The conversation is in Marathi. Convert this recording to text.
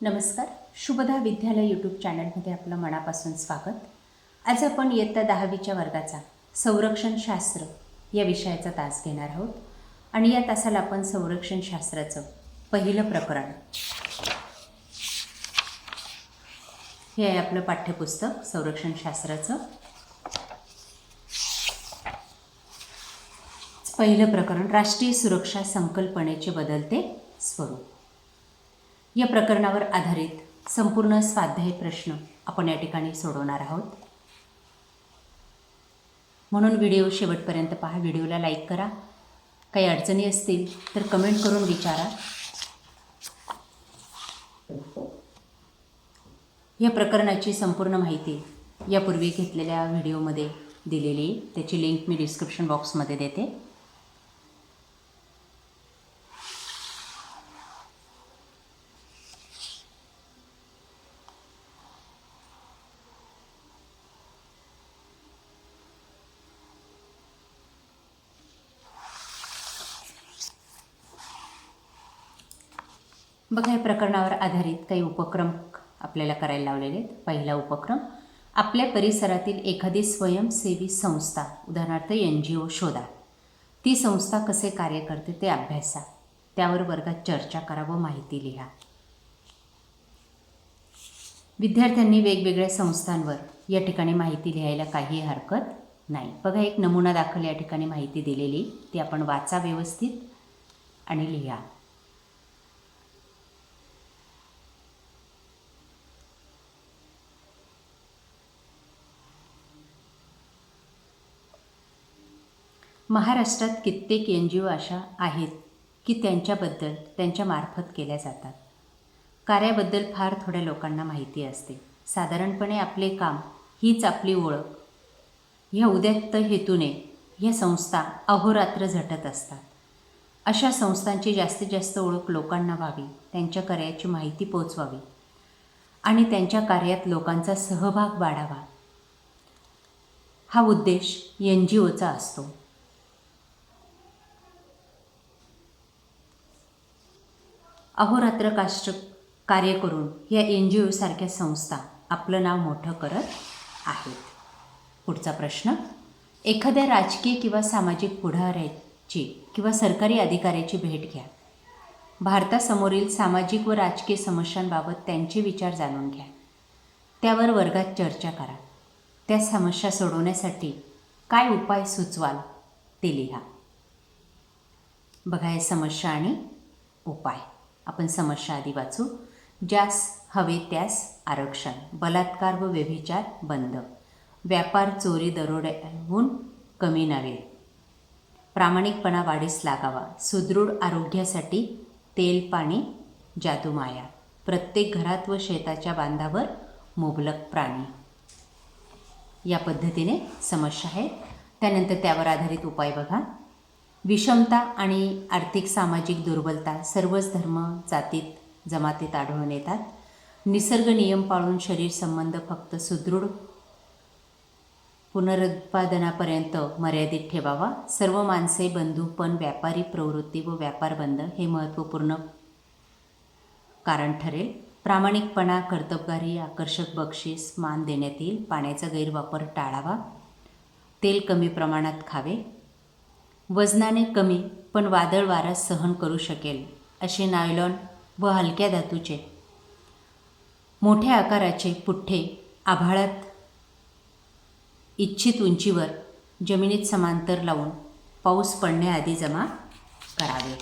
नमस्कार. शुभदा विद्यालय यूट्यूब चॅनलमध्ये आपलं मनापासून स्वागत. आज आपण इयत्ता दहावीच्या वर्गाचा संरक्षणशास्त्र या विषयाचा तास घेणार आहोत. आणि या तासाला आपण संरक्षणशास्त्राचं पहिलं प्रकरण. हे आहे आपलं पाठ्यपुस्तक संरक्षणशास्त्राचं पहिलं प्रकरण राष्ट्रीय सुरक्षा संकल्पनेचे बदलते स्वरूप. या प्रकरणावर आधारित संपूर्ण स्वाध्याय प्रश्न आपण या ठिकाणी सोडवणार आहोत. म्हणून व्हिडिओ शेवटपर्यंत पहा. व्हिडिओला लाईक करा. काही अडचणी असतील तर कमेंट करून विचारा. या प्रकरणाची संपूर्ण माहिती यापूर्वी घेतलेल्या व्हिडिओमध्ये दिलेली आहे. त्याची लिंक मी डिस्क्रिप्शन बॉक्समध्ये देते. बघा या प्रकरणावर आधारित काही उपक्रम आपल्याला करायला लावलेले आहेत. पहिला उपक्रम आपल्या परिसरातील एखादी स्वयंसेवी संस्था उदाहरणार्थ एन जी ओ शोधा. ती संस्था कसे कार्य करते ते अभ्यासा. त्यावर वर्गात चर्चा करा व माहिती लिहा. विद्यार्थ्यांनी वेगवेगळ्या संस्थांवर या ठिकाणी माहिती लिहायला काही हरकत नाही. बघा एक नमुना दाखल या ठिकाणी माहिती दिलेली ती आपण वाचा व्यवस्थित आणि लिहा. महाराष्ट्रात कित्येक एन जी ओ अशा आहेत की त्यांच्याबद्दल त्यांच्या मार्फत केल्या जातात. कार्याबद्दल फार थोड्या लोकांना माहिती असते. साधारणपणे आपले काम हीच आपली ओळख. ह्या उद्यात्त हेतूने ह्या संस्था अहोरात्र झटत असतात. अशा संस्थांची जास्तीत जास्त ओळख लोकांना व्हावी त्यांच्या कार्याची माहिती पोचवावी आणि त्यांच्या कार्यात लोकांचा सहभाग वाढावा. हा उद्देश एन जी ओचा असतो. अहोरात्र काष्ट कार्य करून या एन जी ओसारख्या संस्था आपलं नाव मोठं करत आहेत. पुढचा प्रश्न एखाद्या राजकीय किंवा सामाजिक पुढाऱ्याची किंवा सरकारी अधिकाऱ्याची भेट घ्या. भारतासमोरील सामाजिक व राजकीय समस्यांबाबत त्यांचे विचार जाणून घ्या. त्यावर वर्गात चर्चा करा. त्या समस्या सोडवण्यासाठी काय उपाय सुचवाल ते लिहा. बघा या समस्या आणि उपाय. आपण समस्या आधी वाचू. ज्यास हवे त्यास आरक्षण बलात्कार व व्यभिचार बंद. व्यापार चोरी दरोड्याहून कमी नव्हे. प्रामाणिकपणा वाढीस लागावा. सुदृढ आरोग्यासाठी तेल पाणी जादूमाया. प्रत्येक घरात व शेताच्या बांधावर मुबलक प्राणी. या पद्धतीने समस्या आहेत. त्यानंतर त्यावर आधारित उपाय बघा. विषमता आणि आर्थिक सामाजिक दुर्बलता सर्वच धर्म जातीत जमातीत आढळून येतात. निसर्ग नियम पाळून शरीर संबंध फक्त सुदृढ पुनरुत्पादनापर्यंत मर्यादित ठेवावा. सर्व माणसे बंधू पण व्यापारी प्रवृत्ती व व्यापार बंद हे महत्त्वपूर्ण कारण ठरेल. प्रामाणिकपणा कर्तबगारी आकर्षक बक्षीस मान देण्यात येईल. पाण्याचा गैरवापर टाळावा. तेल कमी प्रमाणात खावे. वजनाने कमी पण वादळ वारा सहन करू शकेल असे नायलॉन व हलक्या धातूचे. मोठ्या आकाराचे पुठ्ठे आभाळात इच्छित उंचीवर जमिनीत समांतर लावून पाऊस पडण्याआधी जमा करावे.